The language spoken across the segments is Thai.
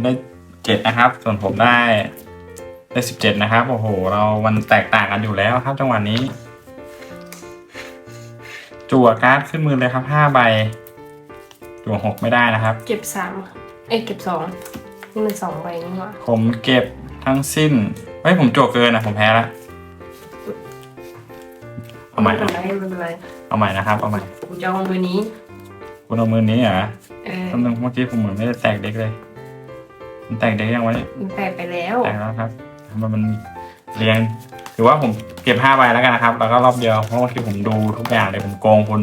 คุณได้เจ็ดนะครับ ส่วนผมได้ได้สิบเจ็ดนะครับ โอ้โห เรามันแตกต่างกันอยู่แล้วครับ จังหวะนี้ จั่วการ์ดขึ้นมือเลยครับห้าใบ จั่วหกไม่ได้นะครับ เก็บสามเอ้ยเก็บสองนี่มันสองใบนี่หว่าผมเก็บทั้งสิ้นเฮ้ยผมจั่วเกินนะผมแพ้ละเอาใหม่ไม่เป็นไรไม่เป็นไรเอาใหม่นะครับเอาใหม่ ผมจะเอามือนี้คุณเอามือนี้เหรอเออตำแหน่งเมื่อกี้ผมเหมือนไม่ได้แตกเด็กเลย มันแตกเด็กยังวะเนี่ยมันแตกไปแล้ว แตกแล้วครับทำไมมันเรียงถือว่าผมเก็บห้าใบแล้วกันนะครับ แล้วก็รอบเดียวเพราะว่าที่ผมดูทุกอย่างเลยผมโกงคุณ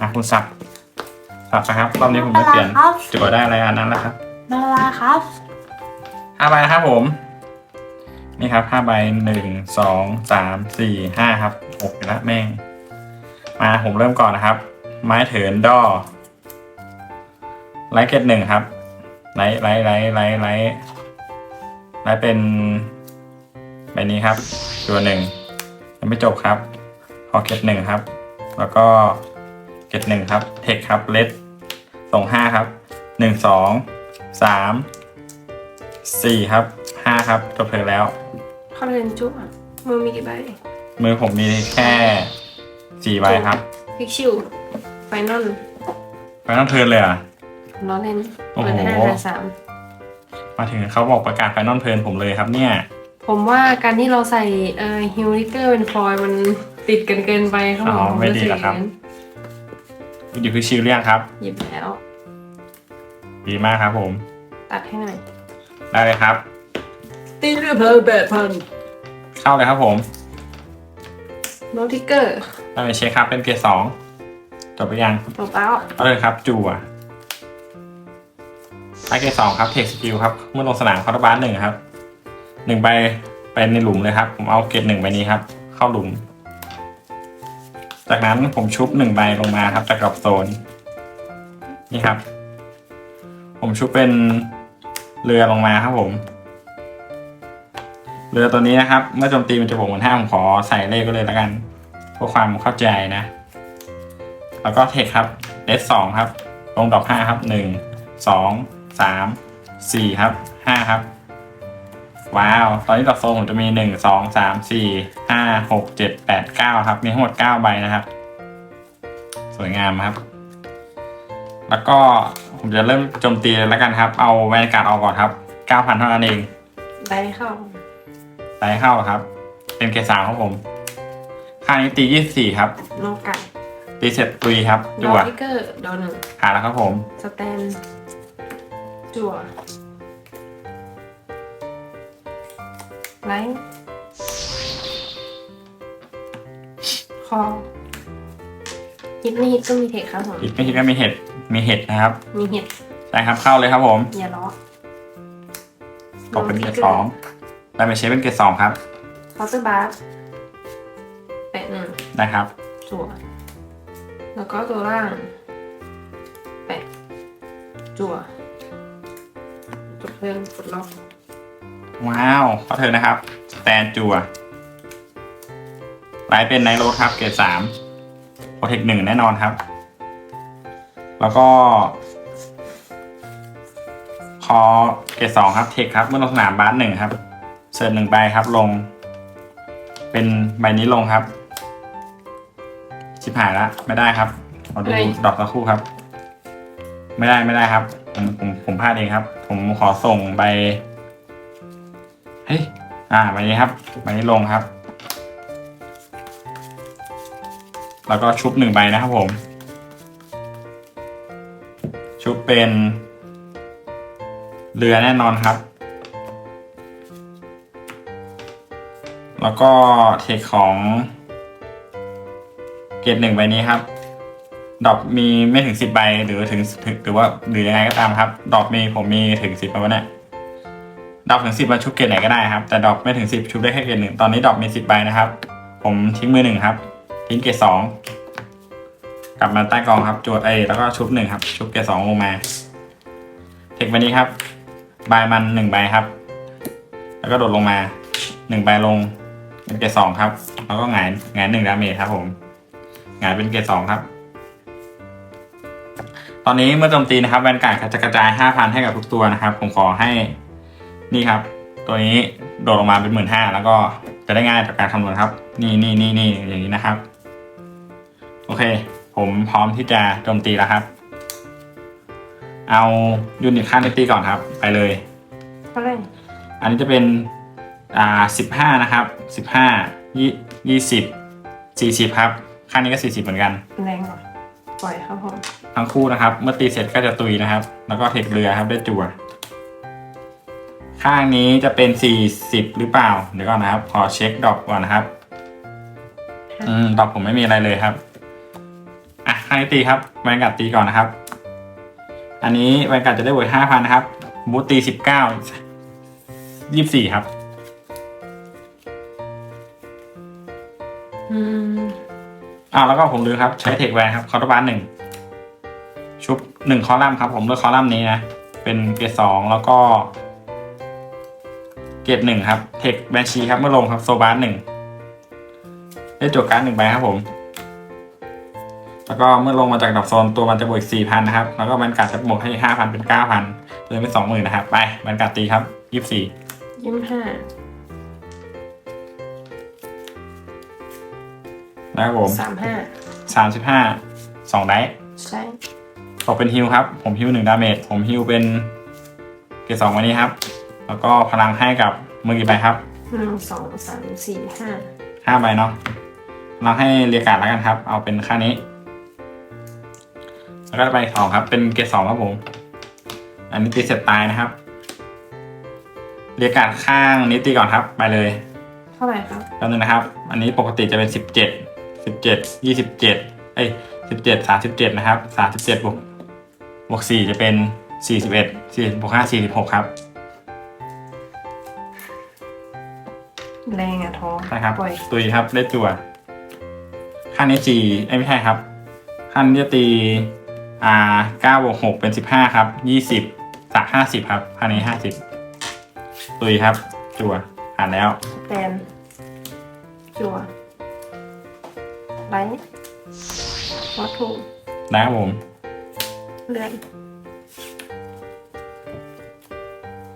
อะคุณสับสับนะครับรอบนี้ผมจะเปลี่ยนครับ จั่วได้อะไรอันนั้นแหละครับไม่เป็นไรครับห้าใบนะครับผม นี่ครับห้าใบหนึ่งสองสามสี่ห้าครับหกแล้วแม่ง มาผมเริ่มก่อนนะครับ ไม้เถินดอไลท์เกตหนึ่งครับ ไลท์ไลท์ไลท์ไลท์ไลท์ไลท์เป็นใบนี้ครับ ตัวหนึ่งยังไม่จบครับขอเกตหนึ่งครับ แล้วก็เกตหนึ่งครับเทคครับเลสส่งห้าครับหนึ่งสองสามสี่ครับห้าครับจบเทิร์นแล้วเข้าเรียนจุ๊บอะมือมีกี่ใบมือผมมีแค่สี่ใบครับพิกชิวไฟนอลไปต้องเทิร์นเลยเหรอะ ล้อเล่นโอ้โห เปิดห้าหาสามมาถึงเขาบอกประกาศไฟนอลเทิร์นผมเลยครับเนี่ย ผมว่าการที่เราใส่เอ่อฮิวลิเกอร์เป็นฟอยล์มันติดกันเกินไปครับอ๋ผอมไม่ดีเหรอครับ อยู่คือชิลเลียงครับ หยิบแล้ว ดีมากครับผม ตัดให้หน่อยได้เลยครับ ตีเรือเพลแปดพันเข้าเลยครับผมโนติกเกอร์ได้ไปเช็คครับเป็นเกียร์สองจบไปยังตบเป้าเอาเลยครับจั่ว ได้เกยสองครับเทคสกิลครับ เมื่อลงสนามคาร์บานหนึ่งครับหนึ่งใบไปในหลุมเลยครับ ผมเอาเกียร์หนึ่งใบนี้ครับ เข้าหลุม จากนั้นผมชุบหนึ่งใบลงมาครับจากกรอบโซน นี่ครับ ผมชุบเป็นเรือลงมาครับผม เรือตัวนี้นะครับ เมื่อโจมตีมันจะบวกเหมือนห้าผมขอใส่เลขก็เลยแล้วกันเพื่อความเข้าใจนะ แล้วก็เทคครับเดสสองครับ ลงดอกห้าครับหนึ่งสอง สามสี่ครับห้าครับ ว้าว ตอนนี้ดอกโซนผมจะมีหนึ่งสองสามสี่ห้าหกเจ็ดแปดเก้าครับ มีทั้งหมดเก้าใบนะครับ สวยงามครับ แล้วก็ผมจะเริ่มโจมตีเลยแล้วกันครับ เอาแวนการ์ดออกก่อนครับเก้าพันเท่านั้นเองได้เข้าไล่เข้าครับ เป็นเกรดสามครับผมค่านี้ตียี่สี่ครับโนไก่ตีเสร็จตุยครับโนจั่วติกเกอร์ดอหนึ่งหาแล้วครับผม สแตน จั่วไลท์คอฮิตไม่ฮิตก็มีเทคครับผมอีกไม่คิดว่ามีเห็ด มีเห็ดนะครับ มีเห็ดใช่ครับเข้าเลยครับผมอย่าล้อตกเป็นเกรดสองได้ไปเชฟเป็นเกรดสองครับเคาน์เตอร์บาร์แปะหนึ่งได้ครับ จั่วแล้วก็ตัวล่าง แปะ จั่วจบ เพลิงกดล็อกว้าวเข้าเธอนะครับ สแตนจัวไลท์เป็นไนโรดครับ เกรดสามโปรเทคหนึ่งแน่นอนครับ แล้วก็คอเกรดสองครับ เทคครับ เมื่อลงสนามบาสหนึ่งครับ เสิร์ฟหนึ่งใบครับลง เป็นใบนี้ลงครับ ชิบหายละไม่ได้ครับขอดูเฮ้ยดอกสักครู่ครับ ไม่ได้ไม่ได้ครับ ผมผมผมพลาดเองครับ ผมขอส่งใบเฮ้ยอ่าใบนี้ครับใบนี้ลงครับ แล้วก็ชุบหนึ่งใบนะครับผม ชุบเป็น เรือแน่นอนครับ แล้วก็เทคของ เกรดหนึ่งใบนี้ครับ ดอกมีไม่ถึงสิบใบหรือถึงหรือว่าหรือยังไงก็ตามครับ ดอกมีผมมีถึงสิบใบวะเนี่ยดอกถึงสิบมาชุบเกรดไหนก็ได้ครับ แต่ดอกไม่ถึงสิบชุบได้แค่เกรดหนึ่งตอนนี้ดอกมีสิบใบนะครับ ผมทิ้งมือหนึ่งครับ ทิ้งเกรดสองกลับมาใต้กองครับจวดเอแล้วก็ชุบหนึ่งครับชุบเกรดสองลงมา เทคใบนี้ครับใบมันหนึ่งใบครับ แล้วก็โดดลงมาหนึ่งใบลงเป็นเกรดสองครับ แล้วก็หงายหงายหนึ่งดาเมจครับผมหงายเป็นเกรดสองครับ ตอนนี้เมื่อโจมตีนะครับแวนการ์ดจะกระจายห้าพันให้กับทุกตัวนะครับ ผมขอให้นี่ครับ ตัวนี้โดดลงมาเป็นหมื่นห้าแล้วก็จะได้ง่ายต่อการคำนวณครับ นี่นี่นี่นี่อย่างนี้นะครับ โอเค ผมพร้อมที่จะโจมตีแล้วครับ เอายูนิตค่านิตีก่อนครับ ไปเลยเท่าไหร่อันนี้จะเป็นอ่าสิบห้านะครับสิบห้ายี่ยี่สิบสี่สิบครับข้างนี้ก็สี่สิบเหมือนกันแรงกว่า ปล่อยครับผมทั้งคู่นะครับ เมื่อตีเสร็จก็จะตุยนะครับ แล้วก็เทคเรือครับได้จั่ว ข้างนี้จะเป็นสี่สิบหรือเปล่า เดี๋ยวก่อนนะครับ ขอเช็คดอกก่อนนะครับ อืมดอกผมไม่มีอะไรเลยครับ อะข้างนี้ตีครับแวนกัดตีก่อนนะครับ อันนี้แวนกัดจะได้บวกห้าพันนะครับ บูตตีสิบเก้ายี่สิบสี่ครับ อ่าแล้วก็ผมลืมครับใช้เทคแวนครับคอร์บาร์หนึ่งชุบหนึ่งคอลัมน์ครับ ผมเลือกคอลัมน์นี้นะ เป็นเกรดสองแล้วก็ เกรดหนึ่งครับเทคแบนชีครับเมื่อลงครับโซบาร์หนึ่งได้จวดการ์ดหนึ่งใบครับผม แล้วก็เมื่อลงมาจากดอกโซนตัวมันจะบวกอีกสี่พันนะครับ แล้วก็แบนการ์ดจะบวกให้ห้าพันเป็นเก้าพันเลยเป็นสองหมื่นนะครับ ไปแบนการ์ดตีครับยี่สิบสี่ยี่สิบห้า นะครับผมสามห้าสามสิบห้าสองไดส์ใช่ตกเป็นฮิวครับ ผมฮิวหนึ่งดาเมจผมฮิวเป็นเกรดสองวันนี้ครับ แล้วก็พลังให้กับมือกี่ใบครับหนึ่งสองสามสี่ห้าห้าใบเนาะพลังให้เรียกการ์ดแล้วกันครับ เอาเป็นค่านี้ แล้วก็ใบสองครับ เป็นเกรดสองครับผม อันนี้ตีเสร็จตายนะครับ เรียกการ์ดข้างนี้ตีก่อนครับ ไปเลย เท่าไหร่ครับแป๊บนึงนะครับ อันนี้ปกติจะเป็นสิบเจ็ด สิบเจ็ดยี่สิบเจ็ดเอ้ยสิบเจ็ดสามสิบเจ็ดนะครับสามสิบเจ็ดบวกบวกสี่จะเป็นสี่สิบเอ็ดสี่บวกห้าสี่สิบหกครับ แรงอะท้องใช่ครับปล่อยตุยครับได้จั่วข้างนี้สี่เอ้ยไม่ใช่ครับข้างนี้จะตีอ่าเก้าบวกหกเป็นสิบห้าครับยี่สิบจากห้าสิบครับข้างนี้ห้าสิบตุยครับ จั่วผ่านแล้ว แตนจั่ว ไลท์วัตถุนะครับผมเลื่อน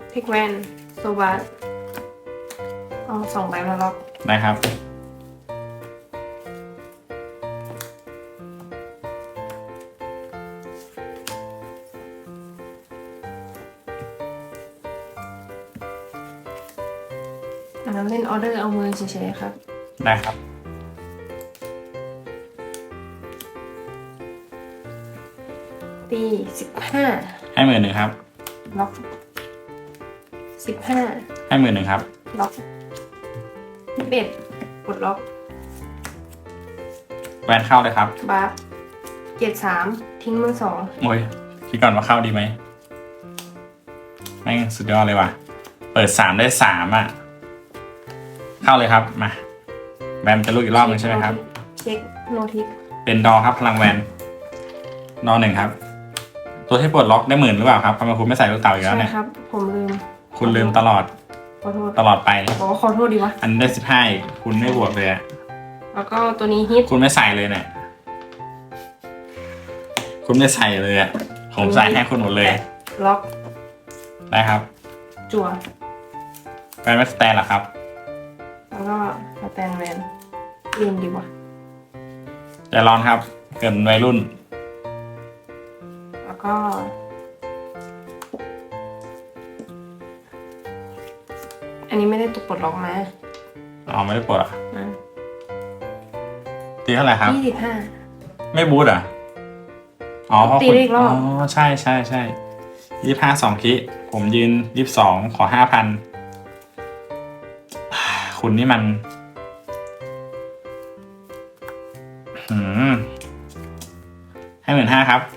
เทคแวนโซบาร์เอาสองใบมาล็อกนะครับ อันนั้นเล่นออเดอร์เอามือเฉยๆครับ ได้ครับ ตีสิบห้าให้หมื่นหนึ่งครับ ล็อกสิบห้าให้หมื่นหนึ่งครับ ล็อกยี่สิบเอ็ดกดล็อกแวนเข้าเลยครับบาร์เจ็ดสามทิ้งมือสองโอ้ยคิดก่อนว่าเข้าดีไหมแม่งสุดยอดเลยว่ะ เปิดสามได้สามอะ เข้าเลยครับ มาแบมจะลุกอีกรอบหนึงใช่ไหมครับ เช็คโนทิกเป็นดอครับพลังแวนดอหนึ่งครับ ตัวที่ปลดล็อกได้หมื่นหรือเปล่าครับทำไมคุณไม่ใส่ลูกเต่าอีกแล้วใช่เนี่ย ครับ ผมลืม คุณลืมตลอดขอโทษตลอดไป บอกว่าขอโทษดีวะ อันนี้ได้สิบห้าอีกคุณไม่บวกเลยอะแล้วก็ตัวนี้ฮิตคุณไม่ใส่เลยเนี่ย คุณไม่ใส่เลยอะผมใส่ให้คุณหมดเลย ล็อกได้ครับจั่วแวนไม่สแตนเหรอครับ แล้วก็สแตนแวนเรียนดีวะใจร้อนครับ เกินวัยรุ่นแล้ว ก็ อันนี้ไม่ได้ตุกปลดล็อกมาอ๋อไม่ได้ปลดเหรอะนะตีเท่าไหร่ครับ ยี่สิบห้า ไม่บูทเหรอะ อ๋อเพราะตีคุณได้อีกรอบ อ๋อใช่ใช่ใช่ยี่ห้าสองคิผมยืนยี่สองขอห้าพันคุณนี่มัน หืมให้หมื่นห้าครับล็อก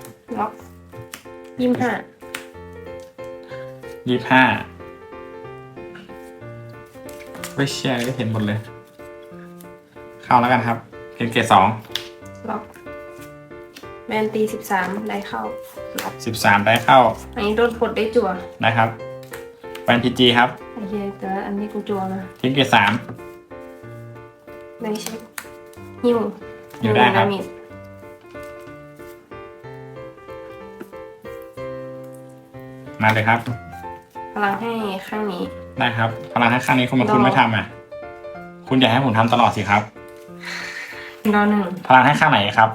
ยี่สิบห้ายี่ห้าไม่เชื่อก็เห็นหมดเลย เข้าแล้วกันครับเพนเกตสองล็อกแมนตีสิบสามได้เข้าล็อกสิบสามได้เข้า อันนี้โดนปลดได้จั่วนะครับแวนพีจีครับไอ้เหี้ยแต่อันนี้กูจั่วนะเพนเกตสามได้เช็คฮิวฮิวได้ครับ ดาเมจ มาเลยครับ พลังให้ข้างนี้ ได้ครับ พลังให้ข้างนี้คุณมาดอกคุณไม่ทำอะ คุณอยากให้ผมทำตลอดสิครับดอหนึ่ง พลังให้ข้างไหนครับ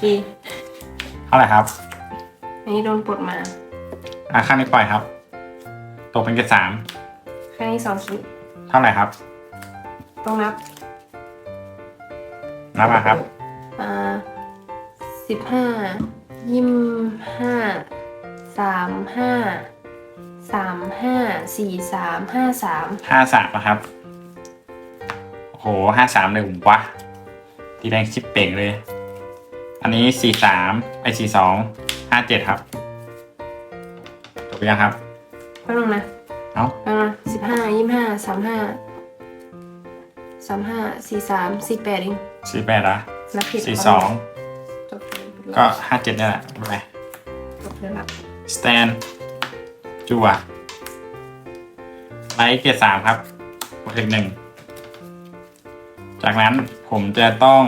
กีเท่าไหร่ครับ อันนี้โดนปลดมา อะข้างนี้ปล่อยครับ ตกเป็นเกรดสาม ข้างนี้สองขีเท่าไหร่ครับ ต้องนับ นับมาครับอ่า สิบห้ายี่ห้าสามห้าสามห้าสี่สามห้าสามห้าสามนะครับ โอ้โหห้าสามเลยผมวะตีแดงชิปเป่งเลย อันนี้สี่สามไอสี่สองห้าเจ็ดครับจบยังครับแป๊บนึงนะเอ้าแป๊บนึงสิบห้ายี่ห้าสามห้าสามห้าสี่สามสี่แปดเองสี่แปดอะนับผิดสี่สองจบเลย ก็ห้าเจ็ดนี่แหละไปจบเลยละสแตนจัวไลท์เกียร์สามครับกดถึงหนึ่ง จากนั้นผมจะต้อง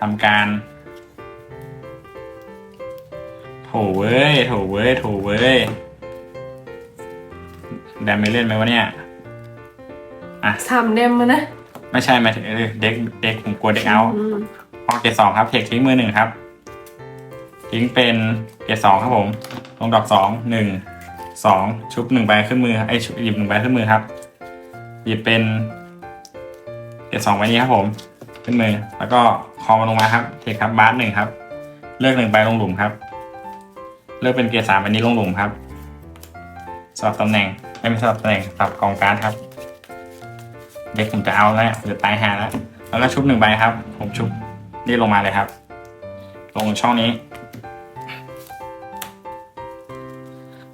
ทำการ โถเว้ย โถเว้ย โถเว้ย แดมไม่เล่นไหมวะเนี่ย อะสามเดมมานะ ไม่ใช่หมายถึงเออเด็กเด็กผมกลัวเด็กเอาอืมพอเกรดสองครับ เทคทิ้งมือหนึ่งครับ ทิ้งเป็นเกียรดสองครับผม ลงดอกสองหนึ่งสองชุบหนึ่งใบขึ้นมือไอหยิบหนึ่งใบขึ้นมือครับ หยิบเป็นเกียรดสองใบนี้ครับผม ขึ้นมือ แล้วก็คอมาลงมาครับ เทคครับบาสหนึ่งครับ เลือกหนึ่งใบลงหลุมครับ เลือกเป็นเกียรดสามใบนี้ลงหลุมครับสลับตำแหน่งไม่ไม่สลับตำแหน่งสลับกองการดครับ เด็กผมจะเอาแล้วผมจะตายหาแล้วแล้วก็ชุบหนึ่งใบครับ ผมชุบนี่ลงมาเลยครับ ลงช่องนี้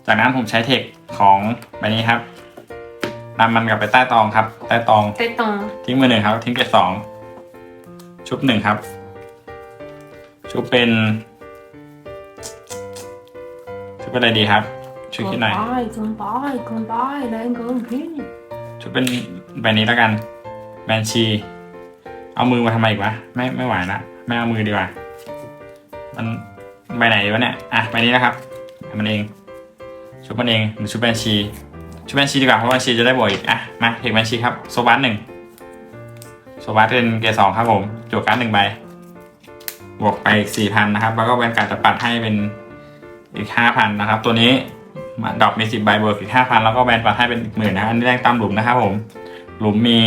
จากนั้นผมใช้เทคของใบนี้ครับนำมันกลับไปใต้ตองครับ ใต้ตอง ใต้ตรงทิ้งมือหนึ่งครับ ทิ้งเกรดสอง ชุบหนึ่งครับ ชุบเป็น ชุบเป็นอะไรดีครับช่วยคิดหน่อยเกินไปเกินไปเกินไปแรงเกินพี่ชุบเป็นใบนี้แล้วกัน แบนชี เอามือมาทำไมอีกวะ ไม่ไม่ไหวละ ไม่เอามือดีกว่า มันใบไหนวะเนี่ย อะใบนี้นะครับทำมันเอง ชุบมันเองหรือชุบแบนชี ชุบแบนชีดีกว่าเพราะแบนชีจะได้บวกอีกอะมาเทคแบนชีครับโซบัสหนึ่งโซบัสเป็นเกรดสองครับผมจวกการหนึ่งใบบวกไปอีกสี่พันนะครับแล้วก็แวนการ์ดจะปัดให้เป็นอีกห้าพันนะครับ ตัวนี้มาดอปมีสิบใบบวกอีกห้าพันแล้วก็แวนปัดให้เป็นหมื่นนะอันนี้แรกตามหลุมนะครับผมหลุมมี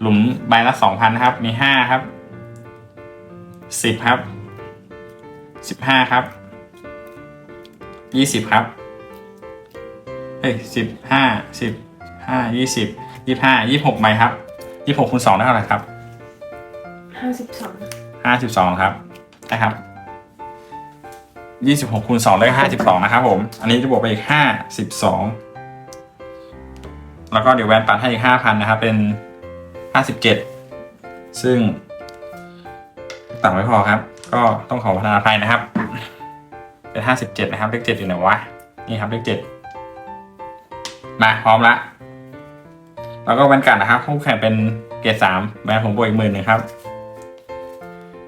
หลุมใบละสองพันครับ มีห้าครับสิบครับสิบห้าครับยี่สิบครับ เฮ้ยสิบห้าสิบห้ายี่สิบยี่ห้ายี่หกใบครับยี่หกคูณสองได้เท่าไหร่ครับห้าสิบสองห้าสิบสองครับได้ครับยี่สิบหกคูณสองได้ห้าสิบสองนะครับผม อันนี้จะบวกไปอีกห้าสิบสองแล้วก็เดี๋ยวแวนปัดให้อีกห้าพันนะครับ เป็นห้าสิบเจ็ดซึ่ง ต่ำไม่พอครับ ก็ต้องขอพัฒนาภัยนะครับ เป็นห้าสิบเจ็ดนะครับ เลขเจ็ดอยู่ไหนวะ นี่ครับเลขเจ็ด มาพร้อมละแล้วก็แวนกัดนะครับคู่แข่งเป็นเกรดสามแวนผมบวกอีกหมื่นหนึ่งครับ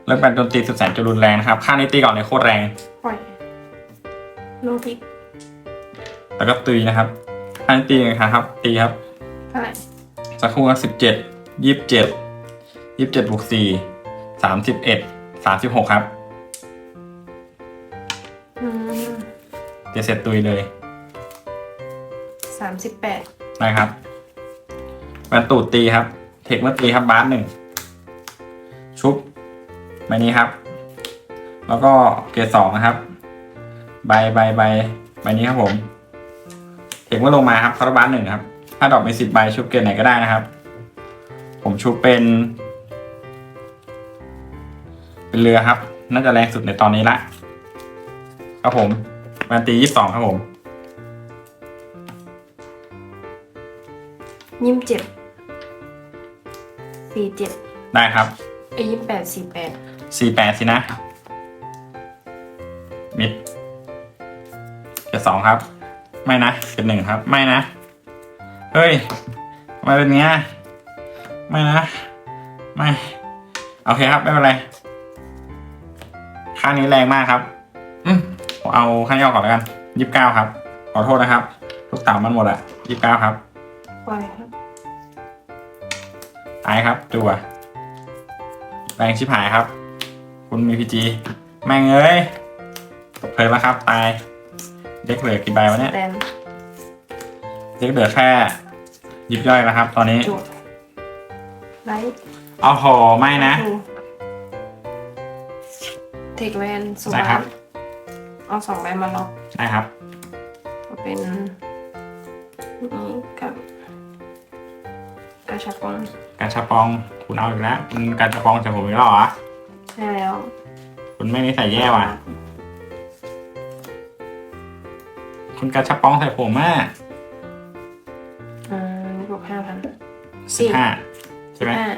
เริ่มเป็นโจมตีสุดแสนจะรุนแรงนะครับค่านี้ตีก่อนเลยโคตรแรงปล่อยโลพิกแล้วก็ตีนะครับค่านี้ตียังไงครับ ตีครับเท่าไหร่สักครู่ครับสิบเจ็ดยี่สิบเจ็ดยี่สิบเจ็ดบวกสี่สามสิบเอ็ดสามสิบหกครับอืมเดี๋ยวเสร็จตุยเลยสามสิบแปดนะครับแวนตูดตีครับ เทคเมื่อตีครับบาสหนึ่ง ชุบใบนี้ครับ แล้วก็เกรดสองนะครับ ใบใบใบใบนี้ครับผม เทคเมื่อลงมาครับคาร์บาสหนึ่งครับ ถ้าดอกมีสิบใบชุบเกรดไหนก็ได้นะครับ ผมชุบเป็น เป็นเรือครับ น่าจะแรงสุดในตอนนี้ละครับผมแวนตียี่สิบสองครับผม ยี่สิบเจ็ดสี่เจ็ดได้ครับไอ้ยี่สิบแปดสี่แปดสี่แปดสินะ มิดเกรดสองครับ ไม่นะเกรดหนึ่งครับ ไม่นะ เฮ้ยทำไมเป็นเงี้ยไม่นะ ไม่ โอเคครับ ไม่เป็นไรข้างนี้แรงมากครับ อืมผมเอาข้างนี้ออกก่อนแล้วกันยี่สิบเก้าครับ ขอโทษนะครับ ทุกเต่ามันหมดอะยี่สิบเก้าครับ ปล่อยครับตายครับจั่วแรงชิบหายครับ คุณมีพีจีแม่งเอ้ยตกเพลินแล้วครับ ตาย เด็กเหลือกี่ใบวะเนี่ยแดนเด็กเหลือแค่ยิบย่อยแล้วครับ ตอนนี้จุดไลท์เอาโหไม่นะ เทคแวนสได้วาครับ เอาสองใบมาล็อกได้ครับ ก็เป็นนี่กับกระ ชับปองการชาปองคุณเอาอีกแล้วคุณการชาปองจากผมอีกแล้วเหรอใช่แล้ว คุณไม่นิสัยแย่ว่ะ คุณการชาปองใส่ผมอะอืมบวกห้าพันสิบห้าใช่ไหมห้า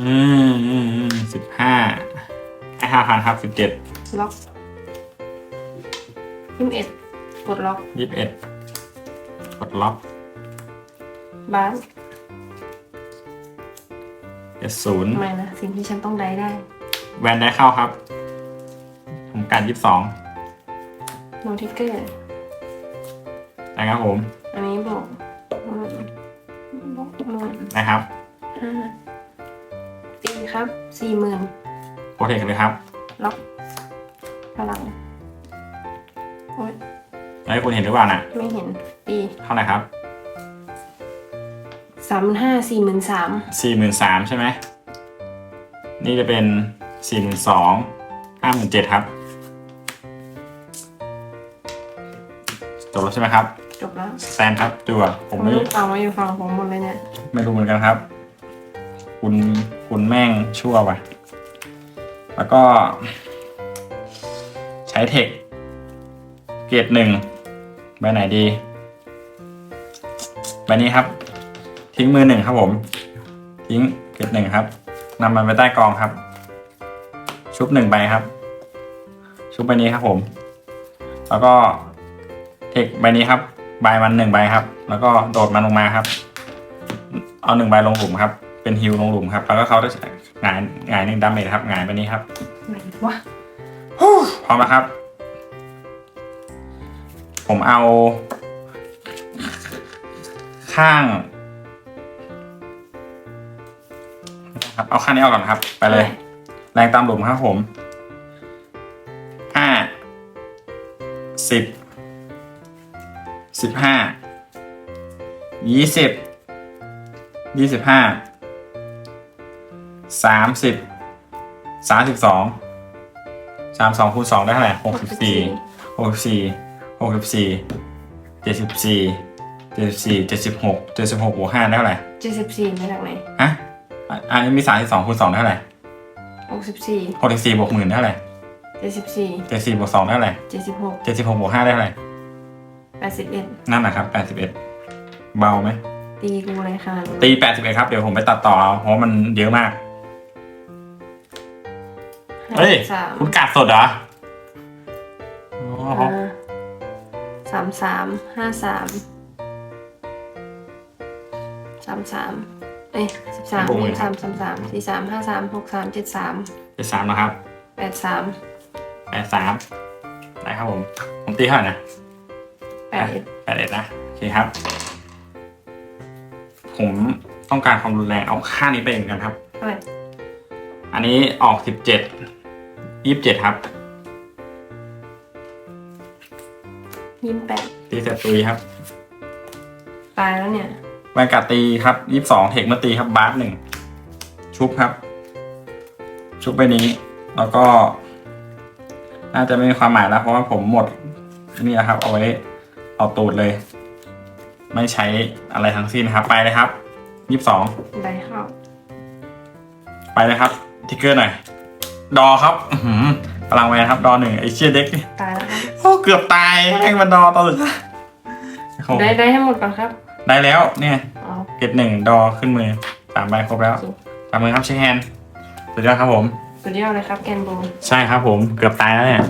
อืมอืมอืมสิบห้าให้ห้าพันครับสิบเจ็ดล็อกยี่สิบเอ็ดกดล็อกยี่สิบเอ็ดกดล็อกบาส เจ็ดศูนย์ทำไมนะ สิ่งที่ฉันต้องได้ได้ แวนได้เข้าครับ ผมการยี่สิบสองโนทิกเกอร์นะครับผม อันนี้บวกหมื่นบวกหมื่นนะครับห้าตีครับสี่หมื่นโปรเทคเลยครับ ล็อกพลังโอ๊ยแล้วคุณเห็นหรือเปล่าน่ะไม่เห็นตีเท่าไหร่ครับ สามหมื่นห้าสี่หมื่นสามสี่หมื่นสามใช่ไหม นี่จะเป็นสี่หมื่นสองห้าหมื่นเจ็ดครับ จบแล้วใช่ไหมครับ จบแล้วแซนครับจั่วผมไม่ไม่รู้ฟังมาอยู่ฝั่งผมหมดเลยเนี่ย ไม่รู้เหมือนกันครับ คุณคุณแม่งชั่วว่ะ แล้วก็ ใช้เทค เกรดหนึ่งใบไหนดีใบนี้ครับ ทิ้งมือหนึ่งครับผม ทิ้งเกรดหนึ่งครับนำมันไปใต้กองครับ ชุบหนึ่งใบครับ ชุบใบนี้ครับผม แล้วก็เทคใบนี้ครับใบมันหนึ่งใบครับ แล้วก็โดดมันลงมาครับ เอาหนึ่งใบลงหลุมครับ เป็นฮิวลงหลุมครับ แล้วก็เขาจะหงายหงายหนึ่งดาเมจครับหงายไปนี้ครับไหนวะพร้อมแล้วครับ ผมเอา ข้าง ครับ เอาข้างนี้ออกก่อนครับ ไปเลย แรงตามหลุมครับผมห้าสิบสิบห้ายี่สิบยี่สิบห้าสามสิบสามสิบสองสามสองคูณสองได้เท่าไหร่หกสิบสี่หกสิบสี่หกสิบสี่เจ็ดสิบสี่เจ็ดสิบสี่เจ็ดสิบหกเจ็ดสิบหกบวกห้าได้เท่าไหร่เจ็ดสิบสี่มาจากไหนฮะ อะอันนี้มีสามสิบสองคูณสองได้เท่าไหร่หกสิบสี่หกสิบสี่บวกหมื่นได้เท่าไหร่เจ็ดสิบสี่เจ็ดสี่บวกสองได้เท่าไหร่เจ็ดสิบหกเจ็ดสิบหกบวกห้าได้เท่าไหร่แปดสิบเอ็ดนั่นนะครับแปดสิบเอ็ดเบาไหม ตีกูเลยค่ะตีแปดสิบเอ็ดครับ เดี๋ยวผมไปตัดต่อเอาเพราะมันเยอะมาก เฮ้ย สามคุณกัดสดเหรออ๋ออ่าสามสามห้าสามสามสาม เอ้ยสิบสามยี่สามสามสามสี่สามห้าสามหกสามเจ็ดสามเจ็ดสามนะครับแปดสามแปดสามได้ครับผม ผมตีเท่าไหร่นะแปดเอ็ดแปดเอ็ดนะโอเคครับ ผมต้องการความรุนแรงเอาค่านี้ไปเหมือนกันครับเท่าไหร่อันนี้ออกสิบเจ็ดยี่สิบเจ็ดครับยี่สิบแปดตีเสร็จตุยครับ ตายแล้วเนี่ย แวนการ์ดตีครับยี่สิบสองเทคเมื่อตีครับบาสหนึ่งชุบครับ ชุบไปนี้ แล้วก็ น่าจะไม่มีความหมายแล้ว เพราะว่าผมหมดนี่นะครับ เอาไว้เอาตูดเลย ไม่ใช้อะไรทั้งสิ้นครับ ไปเลยครับยี่สิบสองได้เข้าไปเลยครับทิกเกอร์หน่อย ดอครับอื้อหือพลังแวนครับ ดอหนึ่งไอเชียเด็กนี่ตายแล้วครับโอ้เกือบตายแม่งมันดอตอนสุดท้ายโอ้โหได้ได้ให้หมดก่อนครับ ได้แล้วเนี่ยอ๋อเกตหนึ่งดอขึ้นมือสามใบครบแล้วโอเคสามมือครับเช็คแฮนด์สุดยอดครับผม สุดยอดเลยครับแกนบูใช่ครับผมเกือบตายแล้วเนี่ย